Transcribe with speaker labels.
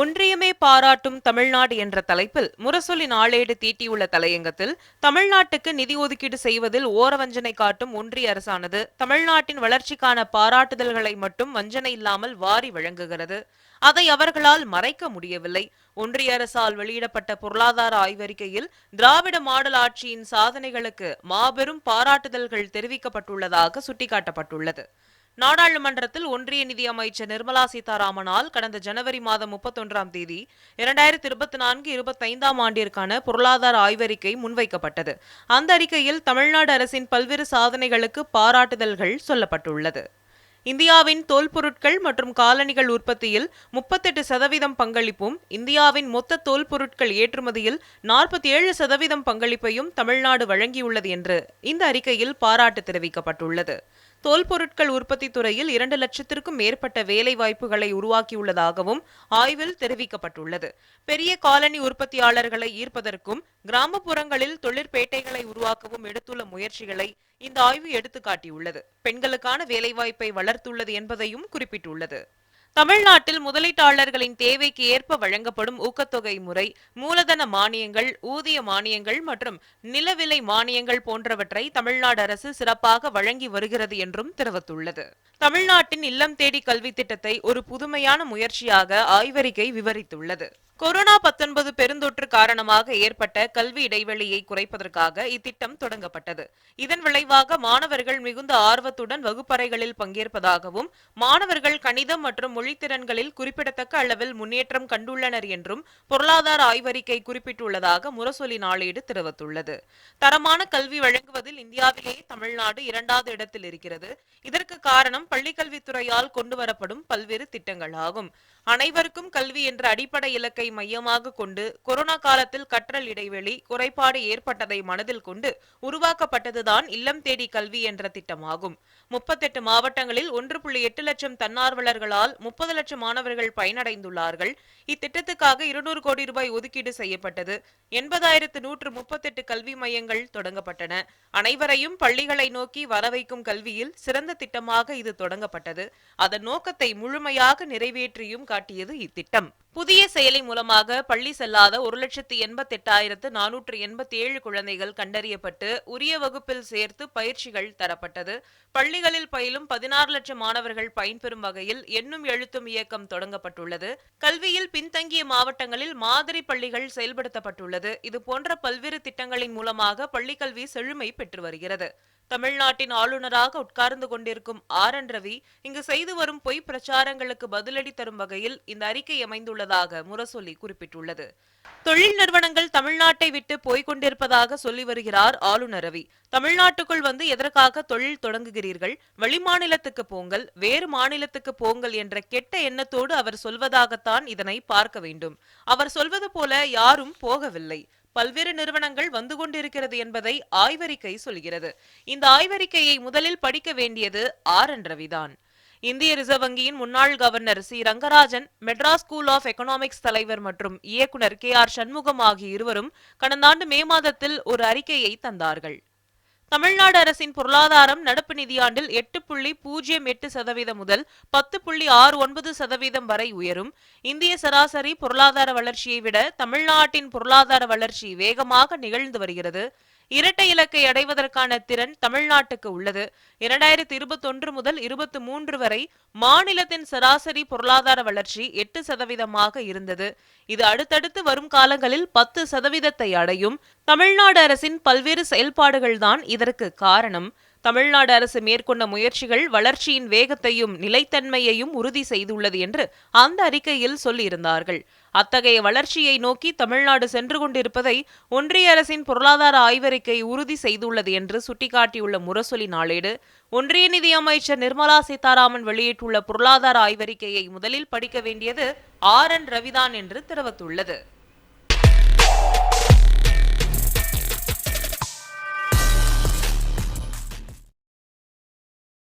Speaker 1: ஒன்றியமே பாராட்டும் தமிழ்நாடு என்ற தலைப்பில் முரசொலி நாளேடு தீட்டியுள்ள தலையங்கத்தில் தமிழ்நாட்டுக்கு நிதி ஒதுக்கீடு செய்வதில் ஓரவஞ்சனை காட்டும் ஒன்றிய அரசானது தமிழ்நாட்டின் வளர்ச்சிக்கான பாராட்டுதல்களை மட்டும் வஞ்சனை இல்லாமல் வாரி வழங்குகிறது. அதை அவர்களால் மறைக்க முடியவில்லை. ஒன்றிய அரசால் வெளியிடப்பட்ட பொருளாதார ஆய்வறிக்கையில் திராவிட மாடல் ஆட்சியின் சாதனைகளுக்கு மாபெரும் பாராட்டுதல்கள் தெரிவிக்கப்பட்டுள்ளதாக சுட்டிக்காட்டப்பட்டுள்ளது. நாடாளுமன்றத்தில் ஒன்றிய நிதி அமைச்சர் நிர்மலா சீதாராமனால் கடந்த ஜனவரி மாதம் முப்பத்தொன்றாம் தேதி இரண்டாயிரத்தி இருபத்தி நான்கு இருபத்தைந்தாம் ஆண்டிற்கான பொருளாதார ஆய்வறிக்கை முன்வைக்கப்பட்டது. அந்த அறிக்கையில் தமிழ்நாடு அரசின் பல்வேறு சாதனைகளுக்கு பாராட்டுதல்கள் சொல்லப்பட்டுள்ளது. இந்தியாவின் தோல் பொருட்கள் மற்றும் காலணிகள் உற்பத்தியில் முப்பத்தெட்டு சதவீதம் பங்களிப்பும் இந்தியாவின் மொத்த தோல் பொருட்கள் ஏற்றுமதியில் நாற்பத்தி ஏழு சதவீதம் பங்களிப்பையும் தமிழ்நாடு வழங்கியுள்ளது என்று இந்த அறிக்கையில் பாராட்டு தெரிவிக்கப்பட்டுள்ளது. தோல் பொருட்கள் உற்பத்தி துறையில் இரண்டு லட்சத்திற்கும் மேற்பட்ட வேலை வாய்ப்புகளை உருவாக்கியுள்ளதாகவும் ஆய்வில் தெரிவிக்கப்பட்டுள்ளது. பெரிய காலனி உற்பத்தியாளர்களை ஈர்ப்பதற்கும் கிராமப்புறங்களில் தொழிற்பேட்டைகளை உருவாக்கவும் எடுத்துள்ள முயற்சிகளை இந்த ஆய்வு எடுத்துக்காட்டியுள்ளது. பெண்களுக்கான வேலைவாய்ப்பை வளர்த்துள்ளது என்பதையும் குறிப்பிட்டுள்ளது. தமிழ்நாட்டில் முதலீட்டாளர்களின் தேவைக்கு ஏற்ப வழங்கப்படும் ஊக்கத்தொகை முறை மூலதன மானியங்கள் ஊதிய மானியங்கள் மற்றும் நிலவிலை மானியங்கள் போன்றவற்றை தமிழ்நாடு அரசு சிறப்பாக வழங்கி வருகிறது என்றும் தெரிவித்துள்ளது. தமிழ்நாட்டின் இல்லம் தேடி கல்வி திட்டத்தை ஒரு புதுமையான முயற்சியாக ஆய்வறிக்கை விவரித்துள்ளது. கொரோனா பத்தொன்பது பெருந்தொற்று காரணமாக ஏற்பட்ட கல்வி இடைவெளியை குறைப்பதற்காக இத்திட்டம் தொடங்கப்பட்டது. இதன் விளைவாக மாணவர்கள் மிகுந்த ஆர்வத்துடன் வகுப்பறைகளில் பங்கேற்பதாகவும் மாணவர்கள் கணிதம் மற்றும் மொழித்திறன்களில் குறிப்பிடத்தக்க அளவில் முன்னேற்றம் கண்டுள்ளனர் என்றும் பொருளாதார ஆய்வறிக்கை குறிப்பிட்டுள்ளதாக முரசொலி நாளேடு தெரிவித்துள்ளது. தரமான கல்வி வழங்குவதில் இந்தியாவிலேயே தமிழ்நாடு இரண்டாவது இடத்தில் இருக்கிறது. இதற்கு காரணம் பள்ளிக்கல்வித்துறையால் கொண்டுவரப்படும் பல்வேறு திட்டங்களாகும். அனைவருக்கும் கல்வி என்ற அடிப்படை இலக்கை மையமாக கொண்டு கொரோனா காலத்தில் கற்றல் இடைவெளி குறைபாடு ஏற்பட்டதை மனதில் கொண்டு உருவாக்கப்பட்டதுதான் இல்லம் தேடி கல்வி என்ற திட்டமாகும். முப்பத்தெட்டு மாவட்டங்களில் ஒன்று புள்ளி எட்டு லட்சம் தன்னார்வலர்களால் முப்பது லட்சம் மாணவர்கள் பயனடைந்துள்ளார்கள். இத்திட்டத்துக்காக இருநூறு கோடி ரூபாய் ஒதுக்கீடு செய்யப்பட்டது. எண்பதாயிரத்து நூற்று முப்பத்தெட்டு கல்வி மையங்கள் தொடங்கப்பட்டன. அனைவரையும் பள்ளிகளை நோக்கி வரவைக்கும் கல்வியில் சிறந்த திட்டமாக இது தொடங்கப்பட்டது. அதன் நோக்கத்தை முழுமையாக நிறைவேற்றியும் காட்டியது இத்திட்டம். புதிய செயலி மூலமாக பள்ளி செல்லாத ஒரு லட்சத்தி எண்பத்தி எட்டாயிரத்து நானூற்று எண்பத்தி ஏழு குழந்தைகள் கண்டறியப்பட்டு உரிய வகுப்பில் சேர்த்து பயிற்சிகள் தரப்பட்டது. பள்ளிகளில் பயிலும் பதினாறு லட்சம் மாணவர்கள் பயன்பெறும் வகையில் எண்ணும் எழுத்தும் இயக்கம் தொடங்கப்பட்டுள்ளது. கல்வியில் பின்தங்கிய மாவட்டங்களில் மாதிரி பள்ளிகள் செயல்படுத்தப்பட்டுள்ளது. இது போன்ற பல்வேறு திட்டங்களின் மூலமாக பள்ளிக்கல்வி செழுமை பெற்று வருகிறது. தமிழ்நாட்டின் ஆளுநராக உட்கார்ந்து கொண்டிருக்கும் ஆர் என் ரவி இங்கு செய்து வரும் பொய் பிரச்சாரங்களுக்கு பதிலடி தரும் வகையில் இந்த அறிக்கை அமைந்துள்ளதாக முரசொலி குறிப்பிட்டுள்ளது. தொழில் நிறுவனங்கள் தமிழ்நாட்டை விட்டு போய்க் கொண்டிருப்பதாக சொல்லி வருகிறார் ஆளுநர் ரவி. தமிழ்நாட்டுக்குள் வந்து எதற்காக தொழில் தொடங்குகிறீர்கள்? வெளிமாநிலத்துக்கு போங்கள் வேறு மாநிலத்துக்கு போங்கள் என்ற கெட்ட எண்ணத்தோடு அவர் சொல்வதாகத்தான் இதனை பார்க்க வேண்டும். அவர் சொல்வது போல யாரும் போகவில்லை. பல்வேறு நிறுவனங்கள் வந்து கொண்டிருக்கிறது என்பதை ஆய்வறிக்கை சொல்கிறது. இந்த ஆய்வறிக்கையை முதலில் படிக்க வேண்டியது ஆர். என். ரவிதான். இந்திய ரிசர்வ் வங்கியின் முன்னாள் governor C. Rangarajan Madras school of economics தலைவர் மற்றும் இயக்குனர் கே. ஆர். சண்முகம் ஆகிய இருவரும் கடந்த ஆண்டு மே மாதத்தில் ஒரு அறிக்கையை தந்தார்கள். தமிழ்நாடு அரசின் பொருளாதாரம் நடப்பு நிதியாண்டில் எட்டு புள்ளி பூஜ்ஜியம் எட்டு சதவீதம் முதல் பத்து புள்ளி ஆறு ஒன்பது சதவீதம் வரை உயரும். இந்திய சராசரி பொருளாதார வளர்ச்சியை விட தமிழ்நாட்டின் பொருளாதார வளர்ச்சி வேகமாக நிகழ்ந்து வருகிறது. இரட்டை இலக்கை அடைவதற்கான திறன் தமிழ்நாட்டுக்கு உள்ளது. இரண்டாயிரத்தி இருபத்தொன்று முதல் இருபத்தி மூன்று வரை மாநிலத்தின் சராசரி பொருளாதார வளர்ச்சி எட்டு சதவீதமாக இருந்தது. இது அடுத்தடுத்து வரும் காலங்களில் பத்து சதவீதத்தை அடையும். தமிழ்நாடு அரசின் பல்வேறு செயல்பாடுகள்தான் இதற்கு காரணம். தமிழ்நாடு அரசு மேற்கொண்ட முயற்சிகள் வளர்ச்சியின் வேகத்தையும் நிலைத்தன்மையையும் உறுதி செய்துள்ளது என்று அந்த அறிக்கையில் சொல்லியிருந்தார்கள். அத்தகைய வளர்ச்சியை நோக்கி தமிழ்நாடு சென்று கொண்டிருப்பதை ஒன்றிய அரசின் பொருளாதார ஆய்வறிக்கை உறுதி செய்துள்ளது என்று சுட்டிக்காட்டியுள்ள முரசொலி நாளேடு ஒன்றிய நிதி அமைச்சர் நிர்மலா சீதாராமன் வெளியிட்டுள்ள பொருளாதார ஆய்வறிக்கையை முதலில் படிக்க வேண்டியது ஆர் என் ரவிதான் என்று தெரிவித்துள்ளது.